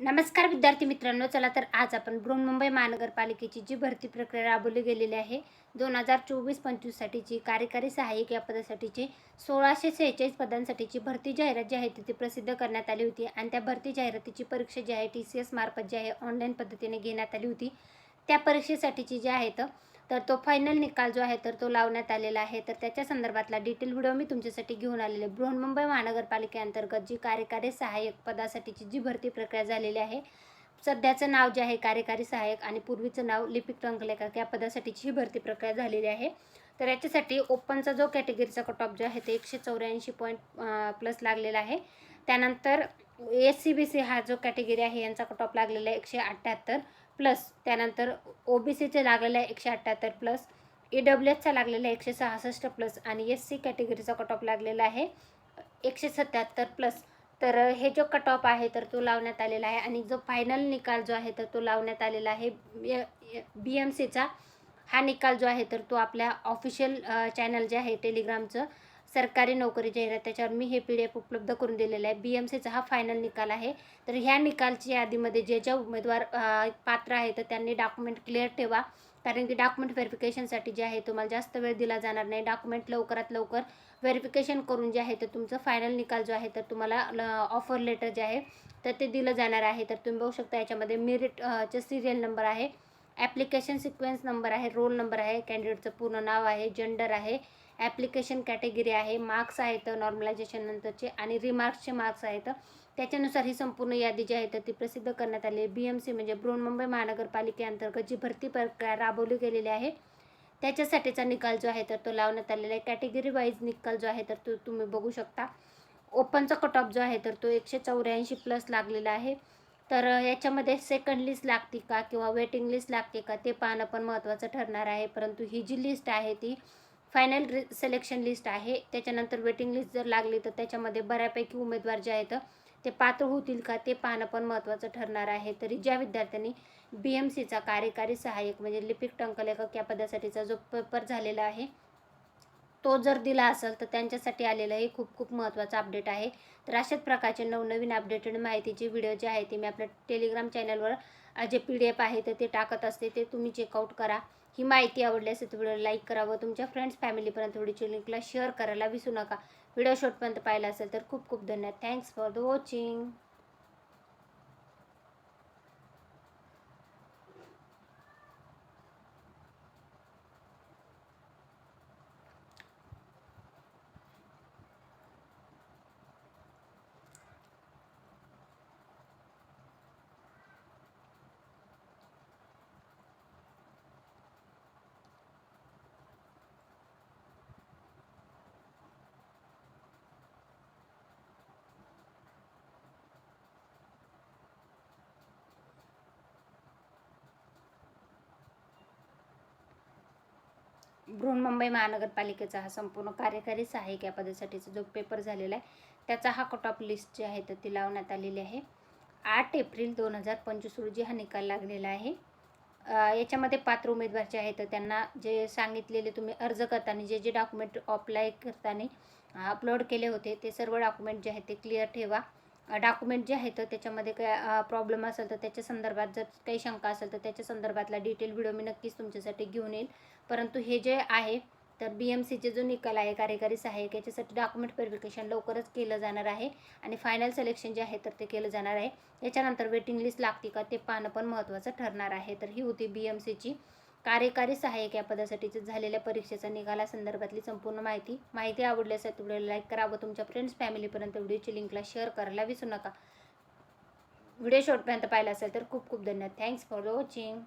नमस्कार विद्यार्थी मित्रांनो चला तर आज आपण बृहन्मुंबई महानगरपालिकेची जी भरती प्रक्रिया राबवली गेलेली आहे दोन हजार चोवीस पंचवीससाठीची कार्यकारी सहाय्यक या पदासाठीची सोळाशे सेहेचाळीस पदांसाठीची भरती जाहिरात जी आहे ती प्रसिद्ध करण्यात आली होती. आणि त्या भरती जाहिरातीची परीक्षा जी आहे टी सी एस मार्फत जी आहे ऑनलाईन पद्धतीने घेण्यात आली होती. त्या परीक्षेसाठीची जी आहे तर तो फायनल निकाल जो आहे तर तो लावण्यात आलेला आहे. तर त्याच्या संदर्भातला डिटेल व्हिडिओ मी तुमच्यासाठी घेऊन आलेले बृहन्मुंबई महानगरपालिकेअंतर्गत जी कार्यकारी सहाय्यक पदासाठीची जी भरती प्रक्रिया झालेली आहे सध्याचं नाव जे आहे कार्यकारी सहाय्यक आणि पूर्वीचं नाव लिपिक रंगलेखक या पदासाठीची ही भरती प्रक्रिया झालेली आहे. तर याच्यासाठी ओपनचा जो कॅटेगरीचा कट ऑफ जो आहे ते एकशे चौऱ्याऐंशी पॉईंट प्लस लागलेला आहे. त्यानंतर एस सी बी सी हा जो कॅटेगरी आहे यांचा कट ऑफ लागलेला आहे एकशे अठ्ठ्याहत्तर प्लस त्यानंतर ओ बी सीचे लागलेलं आहे एकशे अठ्ठ्याहत्तर प्लस ई डब्ल्यू एसचा लागलेला आहे एकशे सहासष्ट प्लस आणि एस सी कॅटेगरीचा कट ऑफ लागलेला आहे एकशे सत्याहत्तर प्लस. तर हे जो कट ऑफ आहे तर तो लावण्यात आलेला आहे आणि जो फायनल निकाल जो आहे तर तो लावण्यात आलेला आहे. बी एम सीचा हा निकाल जो आहे तर तो आपल्या ऑफिशियल चॅनल जे आहे टेलिग्रामचं सरकारी नोकरी जाहिरात त्याच्यावर मी हे पी डी एफ उपलब्ध करून दिलेलं आहे. बी एम सीचा हा फायनल निकाल आहे. तर ह्या निकालच्या यादीमध्ये जे ज्या उमेदवार पात्र आहे तर त्यांनी डॉक्युमेंट क्लिअर ठेवा. कारण की डॉक्युमेंट व्हेरिफिकेशनसाठी जे आहे तुम्हाला जास्त वेळ दिला जाणार नाही. डॉक्युमेंट लवकरात लवकर व्हेरिफिकेशन करून जे आहे तर तुमचं फायनल निकाल जो आहे तर तुम्हाला ऑफर लेटर जे आहे तर ते दिलं जाणार आहे. तर तुम्ही बघू शकता याच्यामध्ये मेरिटचे सिरियल नंबर आहे. ॲप्लिकेशन सिक्वेन्स नंबर आहे रोल नंबर आहे कॅन्डिडेटचं पूर्ण नाव आहे जेंडर आहे ॲप्लिकेशन कॅटेगरी आहे मार्क्स आहेत नॉर्मलायझेशन नंतरचे आणि रिमार्क्सचे मार्क्स आहेत. त्याच्यानुसार ही संपूर्ण यादी जी आहे तर ती प्रसिद्ध करण्यात आली आहे. बी एम सी म्हणजे बृहन्मुंबई महानगरपालिकेअंतर्गत जी भरती प्रक्रिया राबवली गेलेली आहे त्याच्यासाठीचा निकाल जो आहे तर तो लावण्यात आलेला आहे. कॅटेगरी वाईज निकाल जो आहे तर तो तुम्ही बघू शकता. ओपनचा कट ऑफ जो आहे तर तो एकशे चौऱ्याऐंशी प्लस लागलेला आहे. तर याच्यामध्ये सेकंड लिस्ट लागते का किंवा वेटिंग लिस्ट लागते का ते पाहणं पण महत्त्वाचं ठरणार आहे. परंतु ही जी लिस्ट आहे ती फायनल रि सिलेक्शन लिस्ट आहे. त्याच्यानंतर वेटिंग लिस्ट जर लागली तर त्याच्यामध्ये बऱ्यापैकी उमेदवार जे आहेत ते पात्र होतील का ते पाहणं पण महत्त्वाचं ठरणार आहे. तरी ज्या विद्यार्थ्यांनी बी एम सीचा कार्यकारी सहाय्यक म्हणजे लिपिक टंकलेखक या पदासाठीचा जो पेपर झालेला आहे तो जर दिला असेल तर त्यांच्यासाठी आलेलं हे खूप खूप महत्त्वाचं अपडेट आहे. तर अशाच प्रकारचे नवनवीन अपडेटेड माहितीचे व्हिडिओ जे आहे ते मी आपल्या टेलिग्राम चॅनलवर जे पी डी एफ आहे तर ते टाकत असते ते तुम्ही चेकआउट करा. ही माहिती आवडली असेल तर व्हिडिओला लाईक करा व तुमच्या फ्रेंड्स फॅमिलीपर्यंत व्हिडिओची लिंकला शेअर करायला विसरू नका. व्हिडिओ शॉर्टपर्यंत पाहिला असेल तर खूप खूप धन्यवाद. Thanks for the watching Brihanmumbai महानगरपालिकेचा हा संपूर्ण कार्यकारी सहाय्यक या पदासाठीचा जो पेपर झालेला आहे त्याचा हा कट ऑफ लिस्ट जी आहे तर ती लावण्यात आलेली आहे. आठ एप्रिल दोन हजार पंचवीस रोजी हा निकाल लागलेला आहे. याच्यामध्ये पात्र उमेदवार जे आहेत तर त्यांना जे सांगितलेले तुम्ही अर्ज करताना जे जे डॉक्युमेंट अप्लाय करताना अपलोड केले होते ते सर्व डॉक्युमेंट जे आहेत ते क्लिअर ठेवा. डॉक्युमेंट जे आहेत तर त्याच्यामध्ये काय प्रॉब्लेम असेल तर त्याच्या संदर्भात जर काही शंका असेल तर त्याच्या संदर्भातला डिटेल व्हिडिओ मी नक्कीच तुमच्यासाठी घेऊन येईल. परंतु हे जे आहे तर बी एम सीचे जो निकाल आहे कार्यकारी सहाय्यक याच्यासाठी डॉक्युमेंट व्हेरिफिकेशन लवकरच केलं जाणार आहे. आणि फायनल सिलेक्शन जे आहे तर ते केलं जाणार आहे. याच्यानंतर वेटिंग लिस्ट लागते का ते पाहणं पण महत्त्वाचं ठरणार आहे. तर ही होती बी एम सीची कार्यकारी सहाय्यक या पदासाठीचं झालेल्या परीक्षेचा निकालासंदर्भातली संपूर्ण माहिती माहिती आवडल्यास असेल व्हिडिओला लाईक करा व तुमच्या फ्रेंड्स फॅमिलीपर्यंत व्हिडिओची लिंकला शेअर करायला विसरू नका. व्हिडिओ शॉर्टपर्यंत पाहिला असेल तर खूप खूप धन्यवाद. Thanks for watching.